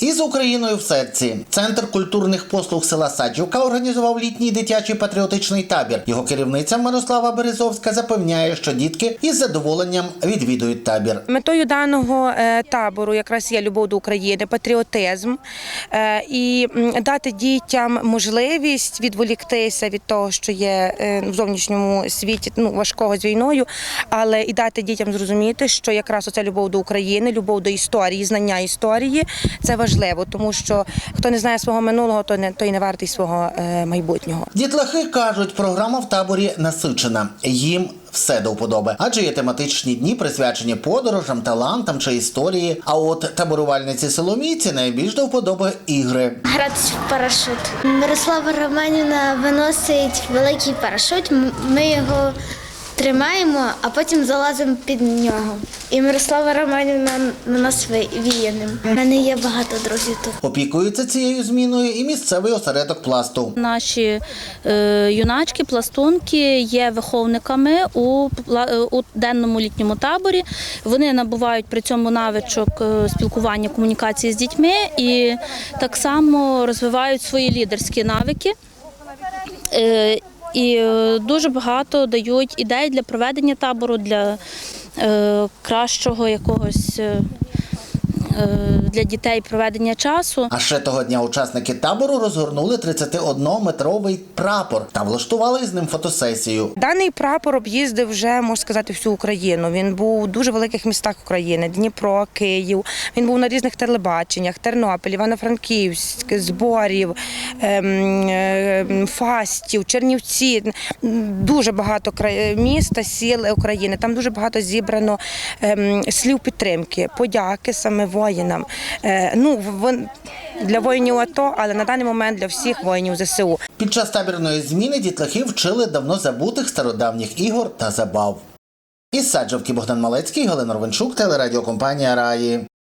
Із Україною в серці центр культурних послуг села Саджівка організував літній дитячий патріотичний табір. Його керівниця Мирослава Березовська запевняє, що дітки із задоволенням відвідують табір. Метою даного е, табору якраз є любов до України, патріотизм е, і дати дітям можливість відволіктися від того, що є е, в зовнішньому світі ну, важкого з війною, але і дати дітям зрозуміти, що якраз оця любов до України, любов до історії, знання історії це важливо, тому що хто не знає свого минулого, то не той не вартий свого е, майбутнього. Дітлахи кажуть, програма в таборі насичена. Їм все до вподоби, адже є тематичні дні, присвячені подорожам, талантам чи історії. А от таборувальниці Соломійці найбільш до вподоби ігри. Гратись в парашут. Мирослава Романівна виносить великий парашут. Ми його тримаємо, а потім залазимо під нього. І Мирослава Романівна на нас ви- віє ним. У мене є багато друзів тут. Опікується цією зміною і місцевий осередок пласту. Наші е, юначки, пластунки є виховниками у, е, у денному літньому таборі. Вони набувають при цьому навичок е, спілкування, комунікації з дітьми і так само розвивають свої лідерські навики. І е, дуже багато дають ідей для проведення табору, для е, кращого якогось е, для дітей проведення часу. А ще того дня учасники табору розгорнули 31-метровий прапор та влаштували з ним фотосесію. Даний прапор об'їздив вже можна сказати всю Україну. Він був у дуже великих містах України: Дніпро, Київ. Він був на різних телебаченнях: Тернопіль, Івано-Франківськ, Зборів, ем, ем, Фастів, Чернівці. Дуже багато міст та сіл України. Там дуже багато зібрано ем, слів підтримки, подяки саме воїнам. Е, ну для воїнів АТО, але на даний момент для всіх воїнів ЗСУ. Під час табірної зміни дітлахи вчили давно забутих стародавніх ігор та забав. Із Саджавки Богдан Малецький, Галина Ровенчук, телерадіокомпанія Раї.